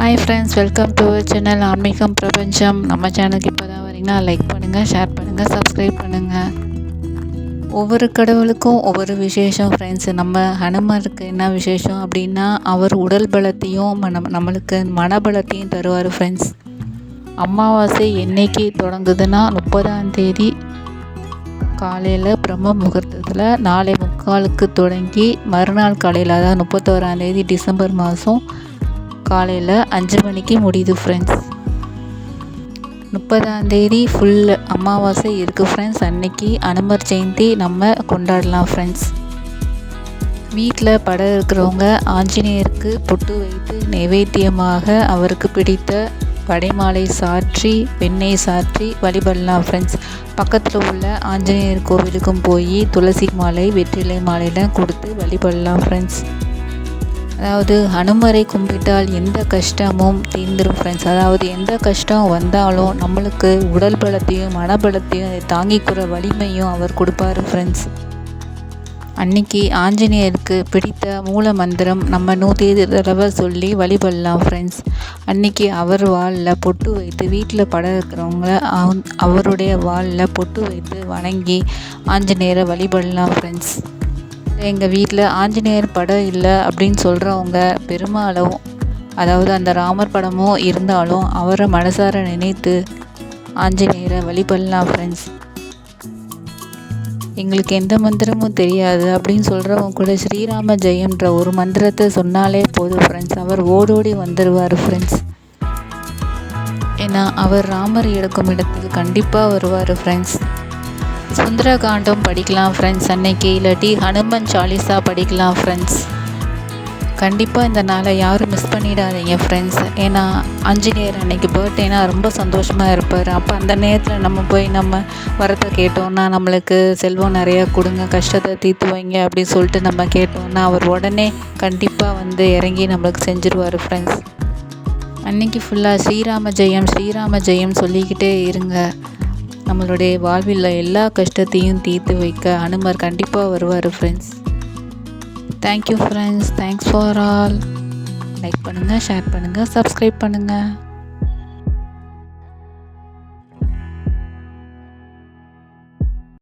Hi friends welcome to channel Aanmeegam Prabanjam நம்ம சேனலுக்கு இப்போ தான் வரீங்கன்னா லைக் பண்ணுங்கள் ஷேர் பண்ணுங்கள் சப்ஸ்கிரைப் பண்ணுங்கள் ஒவ்வொரு கடவுளுக்கும் ஒவ்வொரு விசேஷம் ஃப்ரெண்ட்ஸ் நம்ம ஹனுமருக்கு என்ன விசேஷம் அப்படின்னா அவர் உடல் பலத்தையும் மனம் நம்மளுக்கு மனபலத்தையும் தருவார் ஃப்ரெண்ட்ஸ் அமாவாசை என்னைக்கு தொடங்குதுன்னா முப்பதாம் தேதி காலையில் பிரம்ம முகூர்த்தத்தில் நாளை முக்காலுக்கு தொடங்கி மறுநாள் காலையில் அதாவது முப்பத்தோராந்தேதி டிசம்பர் மாதம் காலையில் அஞ்சு மணிக்கு முடியுது ஃப்ரெண்ட்ஸ் முப்பதாந்தேதி ஃபுல் அமாவாசை இருக்குது ஃப்ரெண்ட்ஸ் அன்னைக்கு அனுமர் ஜெயந்தி நம்ம கொண்டாடலாம் ஃப்ரெண்ட்ஸ் வீட்டில் படம் இருக்கிறவங்க ஆஞ்சநேயருக்கு பொட்டு வைத்து நைவேத்தியமாக அவருக்கு பிடித்த வடைமாலை சாற்றி வெண்ணெய் சாற்றி வழிபடலாம் ஃப்ரெண்ட்ஸ் பக்கத்தில் உள்ள ஆஞ்சநேயர் கோவிலுக்கும் போய் துளசி மாலை வெற்றிலை மாலையெல்லாம் கொடுத்து வழிபடலாம் ஃப்ரெண்ட்ஸ் அதாவது ஹனுமரை கும்பிட்டால் எந்த கஷ்டமும் தீர்ந்துடும் ஃப்ரெண்ட்ஸ் அதாவது எந்த கஷ்டம் வந்தாலும் நம்மளுக்கு உடல் பலத்தையும் மனபலத்தையும் அதை தாங்கிக்கிற வலிமையும் அவர் கொடுப்பாரு ஃப்ரெண்ட்ஸ் அன்னைக்கு ஆஞ்சநேயருக்கு பிடித்த மூல மந்திரம் நம்ம நூற்றி தடவை சொல்லி வழிபடலாம் ஃப்ரெண்ட்ஸ் அன்னைக்கு அவர் வாலில் பொட்டு வைத்து வீட்டில் படம் இருக்கிறவங்கள அவருடைய வாலில் பொட்டு வைத்து வணங்கி ஆஞ்சநேயரை வழிபடலாம் ஃப்ரெண்ட்ஸ் எங்கள் வீட்டில் ஆஞ்சநேயர் படம் இல்லை அப்படின்னு சொல்கிறவங்க பெரும்பாலும் அதாவது அந்த ராமர் படமும் இருந்தாலும் அவரை மனசார நினைத்து ஆஞ்சநேயரை வழிபடலாம் ஃப்ரெண்ட்ஸ் எங்களுக்கு எந்த மந்திரமும் தெரியாது அப்படின்னு சொல்கிறவங்க கூட ஸ்ரீராம ஜெயம்ன்ற ஒரு மந்திரத்தை சொன்னாலே போதும் ஃப்ரெண்ட்ஸ் அவர் ஓடோடி வந்துடுவார் ஃப்ரெண்ட்ஸ் ஏன்னா அவர் ராமர் எடுக்கும் இடத்துக்கு கண்டிப்பாக வருவார் ஃப்ரெண்ட்ஸ் சுந்தரகாண்டம் படிக்கலாம் ஃப்ரெண்ட்ஸ் அன்னைக்கு இல்லாட்டி ஹனுமன் சாலிசா படிக்கலாம் ஃப்ரெண்ட்ஸ் கண்டிப்பாக இந்த நாளை யாரும் மிஸ் பண்ணிடாதீங்க ஃப்ரெண்ட்ஸ் ஏன்னா ஆஞ்சநேயர் அன்னைக்கு பர்த்டேனா ரொம்ப சந்தோஷமாக இருப்பார். அப்போ அந்த நேரத்தில் நம்ம போய் நம்ம வரத்தை கேட்டோம்னா நம்மளுக்கு செல்வம் நிறையா கொடுங்க கஷ்டத்தை தீர்த்து வைங்க அப்படின்னு சொல்லிட்டு நம்ம கேட்டோம்னா அவர் உடனே கண்டிப்பாக வந்து இறங்கி நம்மளுக்கு செஞ்சுருவார் ஃப்ரெண்ட்ஸ் அன்னைக்கு ஃபுல்லாக ஸ்ரீராம ஜெயம் ஸ்ரீராம ஜெயம் சொல்லிக்கிட்டே இருங்க. நம்மளுடைய வாழ்வில் எல்லா கஷ்டத்தையும் தீர்த்து வைக்க அனுமர் கண்டிப்பாக வருவார் friends thank you friends thanks for all like பண்ணுங்கள் ஷேர் பண்ணுங்கள் சப்ஸ்கிரைப் பண்ணுங்கள்